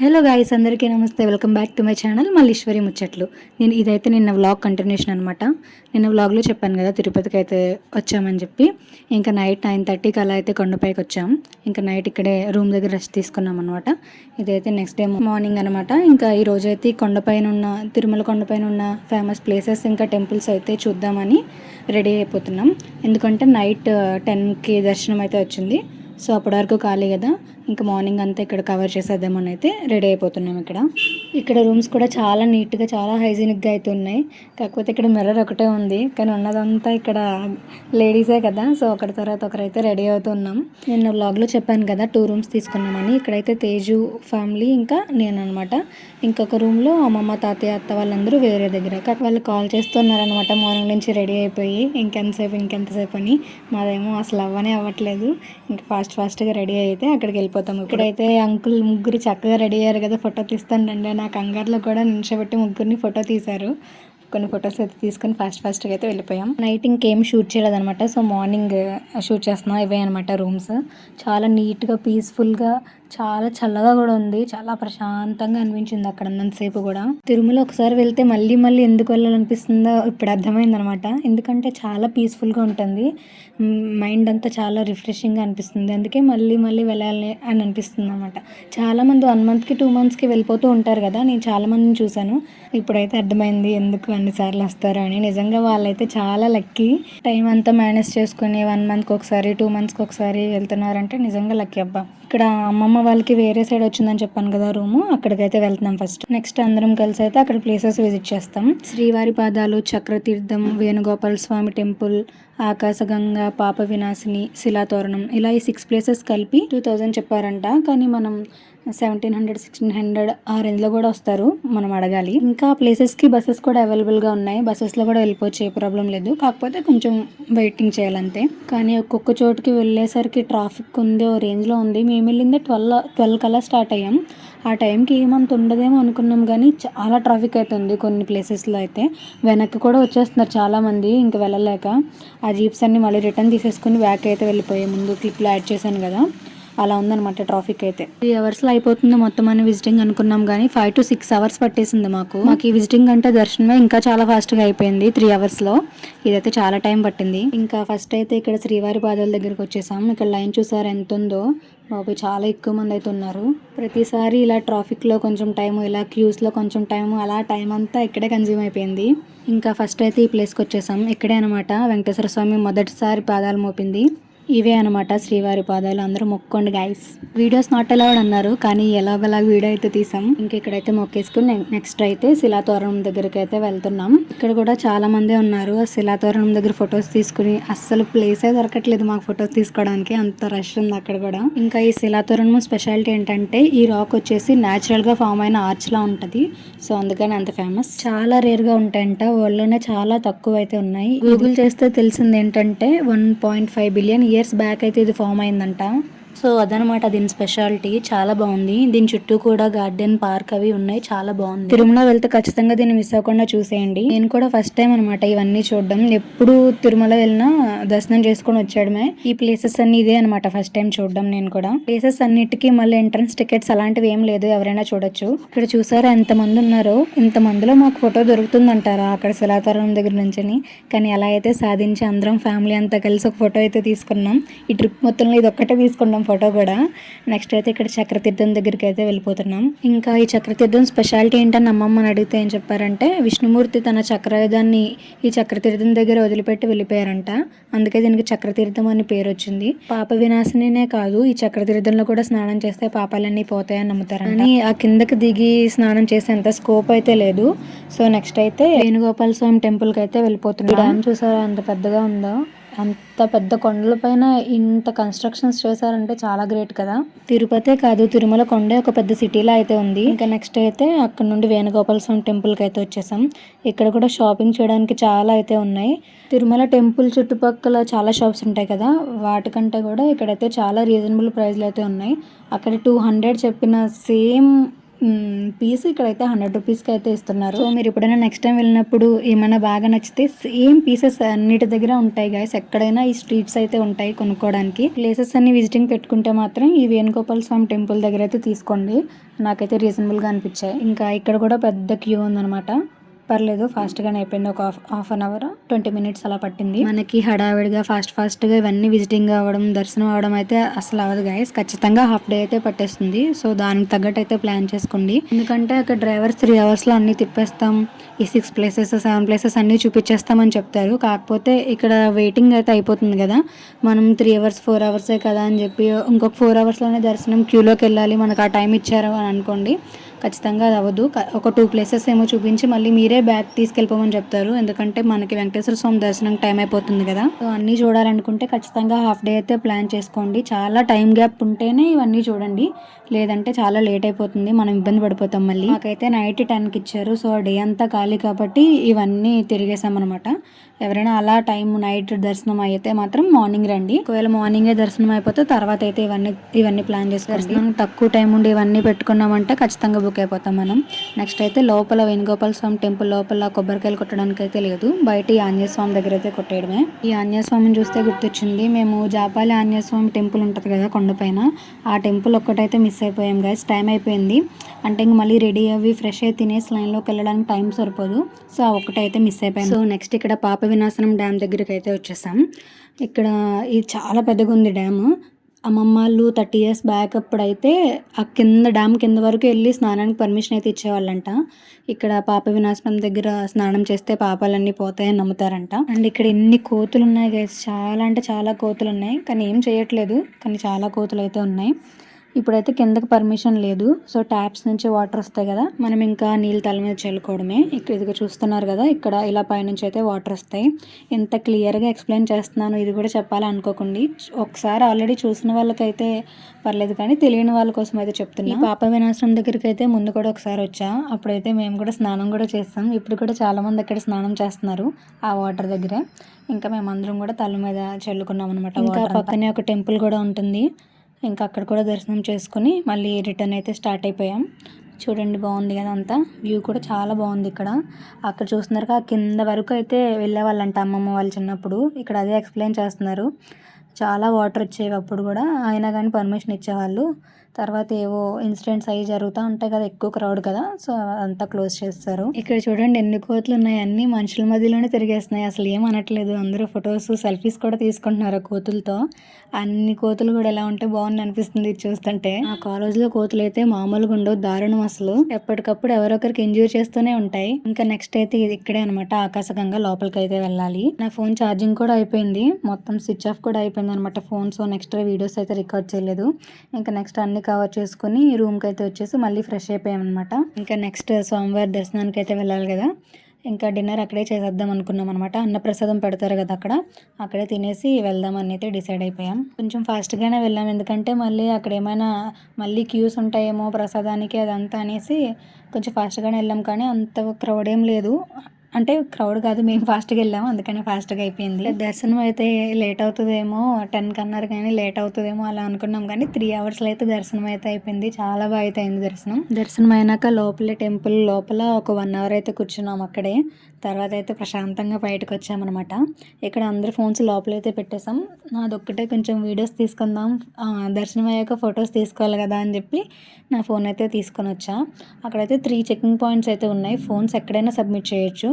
Hello guys అందరికీ నమస్తే. Welcome back to my channel Malleswari ముచ్చట్లు. నేను ఇదైతే నిన్న వ్లాగ్ కంటిన్యూషన్ అనమాట నిన్న వ్లాగ్లో చెప్పాను కదా తిరుపతికి అయితే వచ్చామని చెప్పి. ఇంకా నైట్ నైన్ థర్టీకి అలా అయితే కొండపైకి వచ్చాం. ఇంకా నైట్ ఇక్కడే రూమ్ దగ్గర రెస్ట్ తీసుకున్నాం అనమాట ఇదైతే నెక్స్ట్ డే మార్నింగ్ అనమాట ఇంకా ఈ రోజు అయితే కొండపైన ఉన్న తిరుమల కొండపైన ఉన్న ఫేమస్ ప్లేసెస్ ఇంకా టెంపుల్స్ అయితే చూద్దామని రెడీ అయిపోతున్నాం. ఎందుకంటే నైట్ టెన్కి uh, దర్శనం అయితే వచ్చింది. సో అప్పటి వరకు ఖాళీ కదా. ఇంకా మార్నింగ్ అంతా ఇక్కడ కవర్ చేసేద్దామని అయితే రెడీ అయిపోతున్నాం ఇక్కడ. ఇక్కడ రూమ్స్ కూడా చాలా నీట్గా చాలా హైజీనిక్గా అయితే ఉన్నాయి. కాకపోతే ఇక్కడ మిర్రర్ ఒకటే ఉంది. కానీ ఉన్నదంతా ఇక్కడ లేడీసే కదా. సో ఒకరి తర్వాత ఒకరైతే రెడీ అవుతున్నాం. నేను బ్లాగ్లో చెప్పాను కదా టూ రూమ్స్ తీసుకున్నామని. ఇక్కడైతే తేజు ఫ్యామిలీ ఇంకా నేను అనమాట ఇంకొక రూమ్లో అమ్మమ్మ తాతయ్య అత్త వాళ్ళందరూ వేరే దగ్గర. కాకపోతే వాళ్ళు కాల్ చేస్తున్నారనమాట మార్నింగ్ నుంచి రెడీ అయిపోయి ఇంకెంతసేపు ఇంకెంతసేపు అని. మాదేమో అసలు అవ్వనే అవ్వట్లేదు. ఇంకా ఫాస్ట్ ఫాస్ట్గా రెడీ అయితే అక్కడికి వెళ్ళిపోతాం ఇక్కడైతే అంకుల్ ముగ్గురు చక్కగా రెడీ అయ్యారు కదా ఫోటో తీస్తానండి నా కంగారులో కూడా నిల్చోబెట్టి ముగ్గురిని ఫోటో తీశారు. కొన్ని ఫొటోస్ అయితే తీసుకొని ఫాస్ట్ ఫాస్ట్గా అయితే వెళ్ళిపోయాం. నైట్ ఇంకేం షూట్ చేయలేదన్నమాట. సో మార్నింగ్ షూట్ చేస్తున్నాం ఇవే అనమాట రూమ్స్ చాలా నీట్గా పీస్ఫుల్గా చాలా చల్లగా కూడా ఉంది. చాలా ప్రశాంతంగా అనిపించింది అక్కడ ఉన్నంతసేపు కూడా. తిరుమల ఒకసారి వెళ్తే మళ్ళీ మళ్ళీ ఎందుకు వెళ్ళాలనిపిస్తుందో ఇప్పుడు అర్థమైంది అనమాట ఎందుకంటే చాలా పీస్ఫుల్గా ఉంటుంది. మైండ్ అంతా చాలా రిఫ్రెషింగ్గా అనిపిస్తుంది. అందుకే మళ్ళీ మళ్ళీ వెళ్ళాలి అని అనిపిస్తుంది అనమాట చాలామంది వన్ మంత్కి టూ మంత్స్కి వెళ్ళిపోతూ ఉంటారు కదా. నేను చాలా మందిని చూశాను. ఇప్పుడైతే అర్థమైంది ఎందుకు అన్నిసార్లు వస్తారు అని. నిజంగా వాళ్ళైతే చాలా లక్కీ టైం అంతా మేనేజ్ చేసుకుని వన్ మంత్కి ఒకసారి టూ మంత్స్కి ఒకసారి వెళ్తున్నారంటే నిజంగా లక్కీ అబ్బా. ఇక్కడ అమ్మమ్మ వాళ్ళకి వేరే సైడ్ వచ్చిందని చెప్పాను కదా రూము అక్కడికైతే వెళ్తున్నాం ఫస్ట్ నెక్స్ట్ అందరం కలిసి అయితే అక్కడ ప్లేసెస్ విజిట్ చేస్తాం. శ్రీవారి పాదాలు చక్రతీర్థం వేణుగోపాల స్వామి టెంపుల్ ఆకాశగంగ పాప వినాశిని శిలాతోరణం ఇలా ఈ సిక్స్ ప్లేసెస్ కలిపి టూ థౌజండ్ చెప్పారంట. కానీ మనం సెవెంటీన్ హండ్రెడ్ సిక్స్టీన్ హండ్రెడ్ ఆ రేంజ్లో కూడా వస్తారు. మనం అడగాలి. ఇంకా ప్లేసెస్కి బస్సెస్ కూడా అవైలబుల్గా ఉన్నాయి. బస్సెస్లో కూడా వెళ్ళిపోవచ్చు. ఏ ప్రాబ్లం లేదు. కాకపోతే కొంచెం వెయిటింగ్ చేయాలంతే. కానీ ఒక్కొక్క చోటుకి వెళ్ళేసరికి ట్రాఫిక్ ఉంది ఓ రేంజ్లో ఉంది. మేము వెళ్ళిందే ట్వెల్వ్ ట్వెల్వ్ కల్లా స్టార్ట్ అయ్యాం. ఆ టైంకి ఏమంత ఉండదేమో అనుకున్నాం కానీ చాలా ట్రాఫిక్ అయితే ఉంది కొన్ని ప్లేసెస్లో అయితే. వెనక్కి కూడా వచ్చేస్తున్నారు చాలామంది ఇంకా వెళ్ళలేక. ఆ జీప్స్ అన్ని మళ్ళీ రిటర్న్ తీసేసుకుని బ్యాక్ అయితే వెళ్ళిపోయాయి ముందు క్లిప్లో యాడ్ చేశాను కదా. అలా ఉందన్నమాట ట్రాఫిక్ అయితే. త్రీ అవర్స్లో అయిపోతుంది మొత్తం అని విజిటింగ్ అనుకున్నాం కానీ ఫైవ్ టు సిక్స్ అవర్స్ పట్టేసింది మాకు. మాకు ఈ విజిటింగ్ అంటే దర్శనమే ఇంకా చాలా ఫాస్ట్గా అయిపోయింది త్రీ అవర్స్లో. ఇదైతే చాలా టైం పట్టింది. ఇంకా ఫస్ట్ అయితే ఇక్కడ శ్రీవారి పాదాల దగ్గరికి వచ్చేసాం. ఇక్కడ లైన్ చూసారు ఎంత ఉందో బాబు చాలా ఎక్కువ మంది అయితే ఉన్నారు. ప్రతిసారి ఇలా ట్రాఫిక్లో కొంచెం టైము ఇలా క్యూస్లో కొంచెం టైము అలా టైం అంతా ఇక్కడే కన్జ్యూమ్ అయిపోయింది. ఇంకా ఫస్ట్ అయితే ఈ ప్లేస్కి వచ్చేసాం. ఇక్కడే అనమాట వెంకటేశ్వర స్వామి మొదటిసారి పాదాలు మోపింది. ఇవే అనమాట శ్రీవారి పాదాలు. అందరూ మొక్కోండి గైస్ వీడియోస్ నాట్ అలౌడ్ అన్నారు కానీ ఎలాగలా వీడియో అయితే తీసాం. ఇంకా ఇక్కడైతే మొక్కేసుకుని నెక్స్ట్ అయితే శిలాతోరణం దగ్గరికి అయితే వెళ్తున్నాం. ఇక్కడ కూడా చాలా మంది ఉన్నారు. ఆ శిలాతోరణం దగ్గర ఫొటోస్ తీసుకుని అస్సలు ప్లేసే దొరకట్లేదు మాకు ఫొటోస్ తీసుకోవడానికి. అంత రష్ ఉంది అక్కడ కూడా. ఇంకా ఈ శిలాతోరణం స్పెషాలిటీ ఏంటంటే ఈ రాక్ వచ్చేసి న్యాచురల్గా ఫామ్ అయిన ఆర్చ్ లా ఉంటది. సో అందుకని అంత ఫేమస్ చాలా రేర్గా ఉంటాయంట. వరల్డ్లోనే చాలా తక్కువ అయితే ఉన్నాయి. గూగుల్ చేస్తే తెలిసింది ఏంటంటే one point five billion years back అయితే ఇది ఫామ్ అయిందంట. సో అదనమాట దీని స్పెషాలిటీ. చాలా బాగుంది. దీని చుట్టూ కూడా గార్డెన్ పార్క్ అవి ఉన్నాయి. చాలా బాగుంది. తిరుమల వెళ్తే ఖచ్చితంగా దీన్ని మిస్ అవ్వకుండా చూసేయండి. నేను కూడా ఫస్ట్ టైం అనమాట ఇవన్నీ చూడడం. ఎప్పుడు తిరుమల వెళ్ళినా దర్శనం చేసుకొని వచ్చేయడమే. ఈ ప్లేసెస్ అన్ని ఇదే అనమాట ఫస్ట్ టైం చూడడం నేను కూడా. ప్లేసెస్ అన్నిటికీ మళ్ళీ ఎంట్రన్స్ టికెట్స్ అలాంటివి ఏం లేదు. ఎవరైనా చూడొచ్చు. ఇక్కడ చూసారా ఎంత మంది ఉన్నారో? ఇంత మందిలో మాకు ఫోటో దొరుకుతుందంటారా అక్కడ శిలాతరం దగ్గర నుంచి కానీ అలా అయితే సాధించి అందరం ఫ్యామిలీ అంతా కలిసి ఒక ఫోటో అయితే తీసుకున్నాం. ఈ ట్రిప్ మొత్తంలో ఇది ఒక్కటే తీసుకున్నాం. ఫోటో కూడా. నెక్స్ట్ అయితే ఇక్కడ చక్రతీర్థం దగ్గరికి అయితే వెళ్ళిపోతున్నాం. ఇంకా ఈ చక్రతీర్థం స్పెషాలిటీ ఏంటని అమ్మమ్మని అడిగితే ఏం చెప్పారంటే విష్ణుమూర్తి తన చక్రాయుధాన్ని ఈ చక్రతీర్థం దగ్గర వదిలిపెట్టి వెళ్ళిపోయారంట. అందుకే దీనికి చక్రతీర్థం అని పేరు వచ్చింది. పాప వినాశనినే కాదు ఈ చక్రతీర్థంలో కూడా స్నానం చేస్తే పాపాలన్నీ పోతాయని నమ్ముతారు అని ఆ కిందకి దిగి స్నానం చేసేంత స్కోప్ అయితే లేదు. సో నెక్స్ట్ అయితే వేణుగోపాల స్వామి టెంపుల్కి అయితే వెళ్ళిపోతున్నాం. డ్యామ్ చూసారా ఎంత పెద్దగా ఉందో? అంత పెద్ద కొండలపైన ఇంత కన్స్ట్రక్షన్స్ చేశారంటే చాలా గ్రేట్ కదా. తిరుపతే కాదు తిరుమల కొండే ఒక పెద్ద సిటీలో అయితే ఉంది. ఇంకా నెక్స్ట్ అయితే అక్కడ నుండి వేణుగోపాల స్వామి టెంపుల్కి అయితే వచ్చేసాం. ఇక్కడ కూడా షాపింగ్ చేయడానికి చాలా అయితే ఉన్నాయి. తిరుమల టెంపుల్ చుట్టుపక్కల చాలా షాప్స్ ఉంటాయి కదా. వాటికంటే కూడా ఇక్కడైతే చాలా రీజనబుల్ ప్రైస్లు అయితే ఉన్నాయి. అక్కడ టూ హండ్రెడ్ చెప్పిన సేమ్ పీస్ ఇక్కడైతే హండ్రెడ్ రూపీస్కి అయితే ఇస్తున్నారు. సో మీరు ఎప్పుడైనా నెక్స్ట్ టైం వెళ్ళినప్పుడు ఏమైనా బాగా నచ్చితే సేమ్ పీసెస్ అన్నిటి దగ్గర ఉంటాయి గాయస్ ఎక్కడైనా ఈ స్ట్రీట్స్ అయితే ఉంటాయి కొనుక్కోవడానికి ప్లేసెస్ అన్ని విజిటింగ్ పెట్టుకుంటే మాత్రం ఈ వేణుగోపాల స్వామి టెంపుల్ దగ్గర అయితే తీసుకోండి. నాకైతే రీజనబుల్గా అనిపించాయి. ఇంకా ఇక్కడ కూడా పెద్ద క్యూ ఉందన్నమాట. పర్లేదు ఫాస్ట్గానే అయిపోయింది. ఒక half half an hour twenty minutes అలా పట్టింది. మనకి హడావిడిగా ఫాస్ట్ ఫాస్ట్గా ఇవన్నీ విజిటింగ్ అవ్వడం దర్శనం అవ్వడం అయితే అసలు అవ్వదు గైస్ ఖచ్చితంగా హాఫ్ డే అయితే పట్టేస్తుంది. సో దానికి తగ్గట్టు అయితే ప్లాన్ చేసుకోండి. ఎందుకంటే అక్కడ డ్రైవర్స్ త్రీ అవర్స్లో అన్నీ తిప్పేస్తాం. ఈ సిక్స్ ప్లేసెస్ సెవెన్ ప్లేసెస్ అన్నీ చూపించేస్తామని చెప్తారు. కాకపోతే ఇక్కడ వెయిటింగ్ అయితే అయిపోతుంది కదా. మనం త్రీ అవర్స్ ఫోర్ అవర్సే కదా అని చెప్పి ఇంకొక ఫోర్ అవర్స్లోనే దర్శనం క్యూలోకి వెళ్ళాలి. మనకు ఆ టైం ఇచ్చారు అని అనుకోండి. ఖచ్చితంగా అది అవ్వదు. ఒక టూ ప్లేసెస్ ఏమో చూపించి మళ్ళీ మీరే బ్యాక్ తీసుకెళ్ళిపోమని చెప్తారు. ఎందుకంటే మనకి వెంకటేశ్వర స్వామి దర్శనం టైం అయిపోతుంది కదా. సో అన్నీ చూడాలనుకుంటే ఖచ్చితంగా హాఫ్ డే అయితే ప్లాన్ చేసుకోండి. చాలా టైం గ్యాప్ ఉంటేనే ఇవన్నీ చూడండి. లేదంటే చాలా లేట్ అయిపోతుంది. మనం ఇబ్బంది పడిపోతాం మళ్ళీ. మాకైతే నైట్ టెన్కి ఇచ్చారు. సో డే అంతా ఖాళీ కాబట్టి ఇవన్నీ తిరిగేసామన్నమాట. ఎవరైనా అలా టైం నైట్ దర్శనం అయితే మాత్రం మార్నింగ్ రండి. ఒకవేళ మార్నింగే దర్శనం అయిపోతే తర్వాత అయితే ఇవన్నీ ఇవన్నీ ప్లాన్ చేసుకోవాలి దర్శనం తక్కువ టైం ఉండి ఇవన్నీ పెట్టుకున్నామంటే ఖచ్చితంగా బుక్ అయిపోతాం మనం. నెక్స్ట్ అయితే లోపల వేణుగోపాల స్వామి టెంపుల్ లోపల కొబ్బరికాయలు కొట్టడానికి అయితే లేదు. బయట ఈ ఆంజనేయ స్వామి దగ్గర అయితే కొట్టేయడమే. ఈ ఆంజనేయ స్వామిని చూస్తే గుర్తొచ్చింది మేము జాపాలి ఆంజనేయ స్వామి టెంపుల్ ఉంటుంది కదా కొండపైన ఆ టెంపుల్ ఒక్కటైతే మిస్ అయిపోయాం గైస్ టైం అయిపోయింది. అంటే ఇంక మళ్ళీ రెడీ అవి ఫ్రెష్ అయ్యి తినేసి లైన్లోకి వెళ్ళడానికి టైం సరిపోదు. సో ఆ ఒక్కటైతే మిస్ అయిపోయాం. సో నెక్స్ట్ ఇక్కడ పాప వినాశనం డ్యామ్ దగ్గరికి అయితే వచ్చేసాం. ఇక్కడ ఇది చాలా పెద్దగా ఉంది డ్యాము అమ్మమ్మ వాళ్ళు థర్టీ ఇయర్స్ బ్యాక్ అప్పుడైతే ఆ కింద డ్యామ్ కింద వరకు వెళ్ళి స్నానానికి పర్మిషన్ అయితే ఇచ్చేవాళ్ళంట. ఇక్కడ పాప వినాశనం దగ్గర స్నానం చేస్తే పాపాలన్నీ పోతాయని నమ్ముతారంట. అండ్ ఇక్కడ ఎన్ని కోతులు ఉన్నాయి గైస్ చాలా అంటే చాలా కోతులు ఉన్నాయి కానీ ఏం చేయట్లేదు. కానీ చాలా కోతులు అయితే ఉన్నాయి. ఇప్పుడైతే కిందకి పర్మిషన్ లేదు. సో ట్యాప్స్ నుంచి వాటర్ వస్తాయి కదా. మనం ఇంకా నీళ్ళు తల మీద చల్లుకోవడమే. ఇక్కడ ఇదిగో చూస్తున్నారు కదా ఇక్కడ ఇలా పైనుంచి అయితే వాటర్ వస్తాయి. ఎంత క్లియర్గా ఎక్స్ప్లెయిన్ చేస్తున్నాను. ఇది కూడా చెప్పాలి అనుకోకండి. ఒకసారి ఆల్రెడీ చూసిన వాళ్ళకైతే పర్లేదు కానీ తెలియని వాళ్ళ కోసం అయితే చెప్తున్నా. ఈ పాప వినాశనం దగ్గరికి అయితే ముందు కూడా ఒకసారి వచ్చా. అప్పుడైతే మేము కూడా స్నానం కూడా చేస్తాం. ఇప్పుడు కూడా చాలా మంది అక్కడ స్నానం చేస్తున్నారు ఆ వాటర్ దగ్గర. ఇంకా మేమందరం కూడా తల మీద చల్లుకున్నాం అనమాట ఇంకా పక్కనే ఒక టెంపుల్ కూడా ఉంటుంది. ఇంకా అక్కడ కూడా దర్శనం చేసుకుని మళ్ళీ రిటర్న్ అయితే స్టార్ట్ అయిపోయాం. చూడండి బాగుంది కదా అంతా. వ్యూ కూడా చాలా బాగుంది ఇక్కడ. అక్కడ చూస్తున్నారు కదా కింద వరకు అయితే వెళ్ళేవాళ్ళంట అమ్మమ్మ వాళ్ళు చిన్నప్పుడు. ఇక్కడ అదే ఎక్స్ప్లెయిన్ చేస్తున్నారు. చాలా వాటర్ వచ్చేవి అప్పుడు కూడా. అయినా కానీ పర్మిషన్ ఇచ్చేవాళ్ళు. తర్వాత ఏవో ఇన్సిడెంట్స్ అవి జరుగుతూ ఉంటాయి కదా ఎక్కువ క్రౌడ్ కదా. సో అంతా క్లోజ్ చేస్తారు. ఇక్కడ చూడండి ఎన్ని కోతులు ఉన్నాయి. అన్ని మనుషుల మధ్యలోనే తిరిగేస్తున్నాయి. అసలు ఏం అనట్లేదు. అందరూ ఫొటోస్ సెల్ఫీస్ కూడా తీసుకుంటున్నారు ఆ కోతులతో. అన్ని కోతులు కూడా ఎలా ఉంటే బాగుంది అనిపిస్తుంది ఇది చూస్తుంటే. ఆ కాలేజ్లో కోతులు అయితే మామూలుగా ఉండవు దారుణం అసలు. ఎప్పటికప్పుడు ఎవరొకరికి ఎంజాయ్ చేస్తూనే ఉంటాయి. ఇంకా నెక్స్ట్ అయితే ఇది ఇక్కడే అనమాట ఆకాశగంగా లోపలికి అయితే వెళ్ళాలి. నా ఫోన్ ఛార్జింగ్ కూడా అయిపోయింది. మొత్తం స్విచ్ ఆఫ్ కూడా అయిపోయింది అనమాట ఫోన్ సో నెక్స్ట్ వీడియోస్ అయితే రికార్డ్ చేయలేదు. ఇంకా నెక్స్ట్ అన్ని కవర్ చేసుకుని రూమ్కి అయితే వచ్చేసి మళ్ళీ ఫ్రెష్ అయిపోయాం అనమాట ఇంకా నెక్స్ట్ uh, సోమవారం దర్శనానికి అయితే వెళ్ళాలి కదా. ఇంకా డిన్నర్ అక్కడే చేసేద్దాం అనుకున్నాం అనమాట అన్నప్రసాదం పెడతారు కదా అక్కడ. అక్కడే తినేసి వెళ్దామని అయితే డిసైడ్ అయిపోయాం. కొంచెం ఫాస్ట్గానే వెళ్ళాం. ఎందుకంటే మళ్ళీ అక్కడ ఏమైనా మళ్ళీ క్యూస్ ఉంటాయేమో ప్రసాదానికి అదంతా అనేసి కొంచెం ఫాస్ట్గానే వెళ్ళాం. కానీ అంత క్రౌడ్ ఏం లేదు. అంటే క్రౌడ్ కాదు మేము ఫాస్ట్గా వెళ్ళాము అందుకని ఫాస్ట్గా అయిపోయింది. దర్శనం అయితే లేట్ అవుతుందేమో టెన్ కన్నారు కానీ లేట్ అవుతుందేమో అలా అనుకున్నాం కానీ త్రీ అవర్స్లో అయితే దర్శనం అయితే అయిపోయింది. చాలా బాగా అయితే అయింది దర్శనం. దర్శనం అయినాక లోపలే టెంపుల్ లోపల ఒక వన్ అవర్ అయితే కూర్చున్నాం అక్కడే. తర్వాత అయితే ప్రశాంతంగా బయటకు వచ్చామన్నమాట ఇక్కడ అందరు ఫోన్స్ లోపలైతే పెట్టేసాం నాదొక్కటే కొంచెం వీడియోస్ తీసుకుందాం దర్శనం అయ్యాక ఫొటోస్ తీసుకోవాలి కదా అని చెప్పి నా ఫోన్ అయితే తీసుకొని వచ్చా అక్కడైతే త్రీ చెకింగ్ పాయింట్స్ అయితే ఉన్నాయి. ఫోన్స్ ఎక్కడైనా సబ్మిట్ చేయొచ్చు.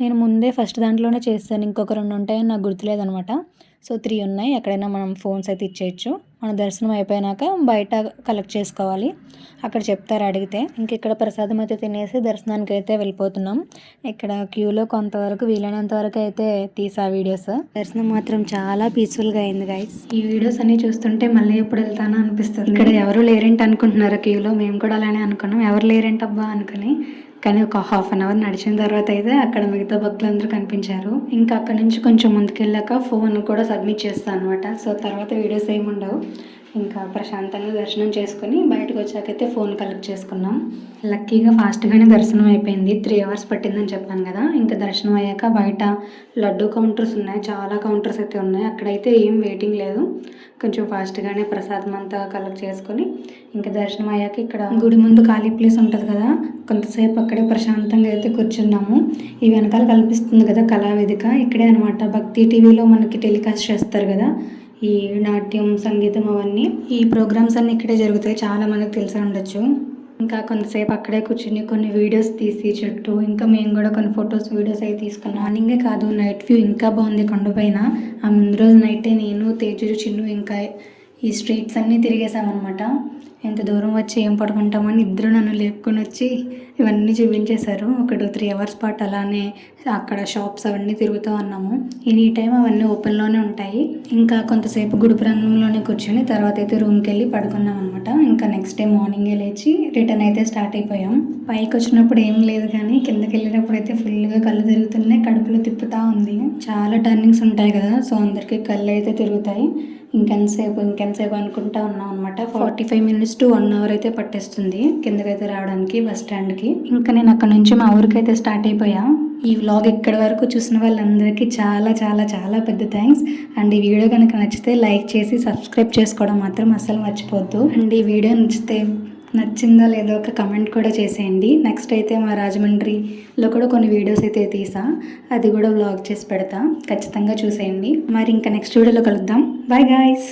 నేను ముందే ఫస్ట్ దాంట్లోనే చేస్తాను ఇంకొక రెండు ఉంటాయని నాకు గుర్తులేదనమాట. సో త్రీ ఉన్నాయి. ఎక్కడైనా మనం ఫోన్స్ అయితే ఇచ్చేయచ్చు. మన దర్శనం అయిపోయినాక బయట కలెక్ట్ చేసుకోవాలి. అక్కడ చెప్తారు అడిగితే. ఇంక ఇక్కడ ప్రసాదం అయితే తినేసి దర్శనానికి అయితే వెళ్ళిపోతున్నాం. ఇక్కడ క్యూలో కొంతవరకు వీలైనంత వరకు అయితే తీసా వీడియోస్ దర్శనం మాత్రం చాలా పీస్ఫుల్గా అయింది గైస్ ఈ వీడియోస్ అన్ని చూస్తుంటే మళ్ళీ ఎప్పుడు వెళ్తానో అనిపిస్తుంది. ఇక్కడ ఎవరు లేరేంటి అనుకుంటున్నారు క్యూలో మేము కూడా అలానే అనుకున్నాం. ఎవరు లేరేంటబ్బా అనుకుని కానీ ఒక హాఫ్ అన్ అవర్ నడిచిన తర్వాత అయితే అక్కడ మిగతా భక్తులందరూ కనిపించారు. ఇంకా అక్కడ నుంచి కొంచెం ముందుకెళ్ళాక ఫోన్ కూడా సబ్మిట్ చేస్తాను అనమాట సో తర్వాత వీడియోస్ ఏమి ఉండవు ఇంకా ప్రశాంతంగా దర్శనం చేసుకుని బయటకు వచ్చాకైతే ఫోన్ కలెక్ట్ చేసుకున్నాం. లక్కీగా ఫాస్ట్గానే దర్శనం అయిపోయింది. త్రీ అవర్స్ పట్టిందని చెప్పాను కదా. ఇంకా దర్శనం అయ్యాక బయట లడ్డు కౌంటర్స్ ఉన్నాయి. చాలా కౌంటర్స్ అయితే ఉన్నాయి. అక్కడైతే ఏం వెయిటింగ్ లేదు. కొంచెం ఫాస్ట్గానే ప్రసాదం అంతా కలెక్ట్ చేసుకొని ఇంకా దర్శనం అయ్యాక ఇక్కడ గుడి ముందు ఖాళీ ప్లేస్ ఉంటుంది కదా. కొంతసేపు అక్కడే ప్రశాంతంగా అయితే కూర్చున్నాము. ఈ వెనకాల కల్పిస్తుంది కదా కళావేదిక. ఇక్కడే అనమాట భక్తి టీవీలో మనకి టెలికాస్ట్ చేస్తారు కదా. ఈ నాట్యం సంగీతం అవన్నీ ఈ ప్రోగ్రామ్స్ అన్నీ ఇక్కడే జరుగుతాయి. చాలా మందికి తెలిసే ఉండొచ్చు. ఇంకా కొంతసేపు అక్కడే కూర్చుని కొన్ని వీడియోస్ తీసి చుట్టూ ఇంకా మేము కూడా కొన్ని ఫొటోస్ వీడియోస్ అవి తీసుకున్నాం. మార్నింగే కాదు నైట్ వ్యూ ఇంకా బాగుంది కొండపైన. ఆ ముందు రోజు నైటే నేను తేజు చిన్ను ఇంకా ఈ స్ట్రీట్స్ అన్నీ తిరిగేసామన్నమాట ఎంత దూరం వచ్చి ఏం పడుకుంటామని ఇద్దరు నన్ను లేపుకొని వచ్చి ఇవన్నీ చూపించేశారు. ఒక టూ త్రీ అవర్స్ పాటు అలానే అక్కడ షాప్స్ అవన్నీ తిరుగుతూ ఉన్నాము. ఎనీ టైం అవన్నీ ఓపెన్లోనే ఉంటాయి. ఇంకా కొంతసేపు గుడి ప్రాంగంలోనే కూర్చొని తర్వాత అయితే రూమ్కి వెళ్ళి పడుకున్నాం అనమాట ఇంకా నెక్స్ట్ డే మార్నింగే లేచి రిటర్న్ అయితే స్టార్ట్ అయిపోయాం. పైకి వచ్చినప్పుడు ఏం లేదు కానీ కిందకి వెళ్ళేటప్పుడు అయితే ఫుల్గా కళ్ళు తిరుగుతున్నాయి కడుపులో తిప్పుతూ ఉంది. చాలా టర్నింగ్స్ ఉంటాయి కదా సో అందరికీ కళ్ళు అయితే తిరుగుతాయి. ఇంకెంతసేపు ఇంకెంతసేపు అనుకుంటా ఉన్నాం అనమాట forty five minutes to one hour అయితే పట్టేస్తుంది కిందకైతే రావడానికి బస్ స్టాండ్కి ఇంకా నేను అక్కడ నుంచి మా ఊరికైతే స్టార్ట్ అయిపోయా. ఈ వ్లాగ్ ఇక్కడి వరకు చూసిన వాళ్ళందరికీ చాలా చాలా చాలా పెద్ద థ్యాంక్స్ అండ్ ఈ వీడియో కనుక నచ్చితే లైక్ చేసి సబ్స్క్రైబ్ చేసుకోవడం మాత్రం అస్సలు మర్చిపోద్దు అండ్ ఈ వీడియో నచ్చితే నచ్చిందా లేదో ఒక కమెంట్ కూడా చేసేయండి. నెక్స్ట్ అయితే మా రాజమండ్రిలో కూడా కొన్ని వీడియోస్ అయితే తీసా. అది కూడా వ్లాగ్ చేసి పెడతా. ఖచ్చితంగా చూసేయండి. మరి ఇంకా నెక్స్ట్ వీడియోలో కలుద్దాం. Bye guys